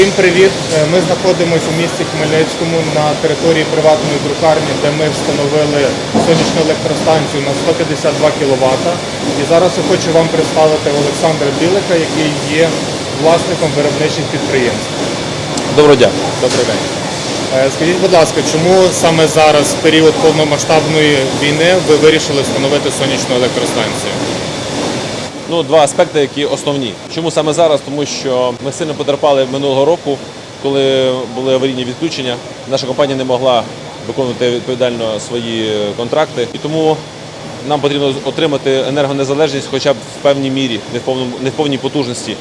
Всім привіт! Е, Ми знаходимося у місті Хмельницькому на території приватної друкарні, де ми встановили сонячну електростанцію на 152 кВт. І зараз я хочу вам представити Олександра Білика, який є власником виробничих підприємств. Доброго дня. Добрий день. Е, Скажіть, будь ласка, чому саме зараз, в період повномасштабної війни, ви вирішили встановити сонячну електростанцію? Ну, два аспекти, які основні. Чому саме зараз? Тому що ми сильно потерпали минулого року, коли були аварійні відключення. Наша компанія не могла виконувати відповідально свої контракти, і тому нам потрібно отримати енергонезалежність, хоча б в певній мірі, не в повному не в повній потужності.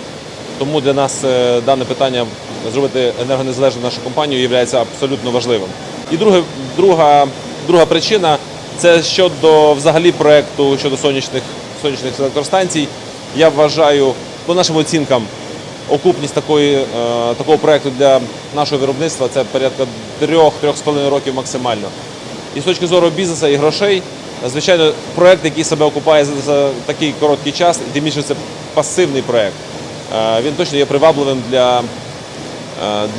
Тому для нас е, дане питання зробити енергонезалежну нашу компанію є абсолютно важливим. І друге, друга, друга причина це щодо взагалі проекту щодо сонячних, сонячних електростанцій. Я вважаю, по нашим оцінкам, окупність такої, е, такого проекту для нашого виробництва це порядка 3-3,5 років максимально. І з точки зору бізнесу і грошей, звичайно, проект, який себе окупає за, такий короткий час, і тим більше це пасивний проект. Е, Він точно є привабливим для, е,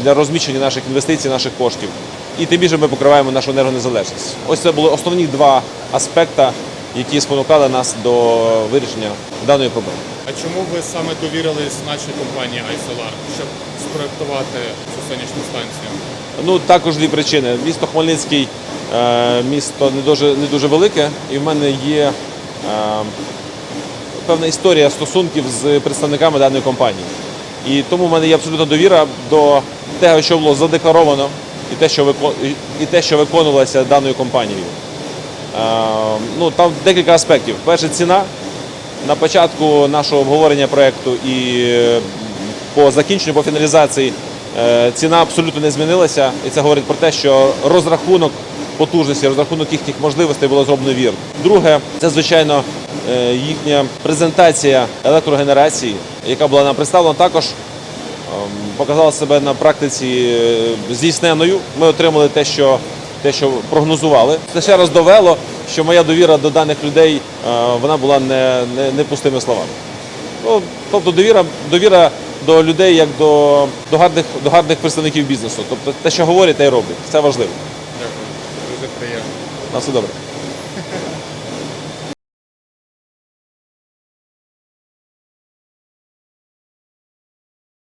для розміщення наших інвестицій, наших коштів. І тим більше ми покриваємо нашу енергонезалежність. Ось це були основні два аспекти, які спонукали нас до вирішення даної проблеми. А чому ви саме довірились нашій компанії iSolar, щоб спроектувати цю сонячну станцію? Ну також дві причини. Місто Хмельницький е, місто не дуже не дуже велике, і в мене є е, певна історія стосунків з представниками даної компанії. І тому в мене є абсолютна довіра до того, що було задекларовано, і те, що вико- і те, що виконувалося даною компанією. Е, ну там декілька аспектів. Перше, ціна. На початку нашого обговорення проекту і е, по закінченню, по фіналізації е, ціна абсолютно не змінилася. І це говорить про те, що розрахунок потужності, розрахунок їхніх можливостей було зроблено вірно. Друге, це звичайно їхня презентація електрогенерації, яка була нам представлена також. Показала себе на практиці здійсненою. Ми отримали те, що те, що прогнозували. Це ще раз довело, що моя довіра до даних людей е, вона була не, не, не пустими словами. Ну, тобто довіра, довіра до людей як до, до, гарних, до гарних представників бізнесу. Тобто те, що говорять, те й роблять. Це важливо. Дякую. Дуже приємно. На все добре.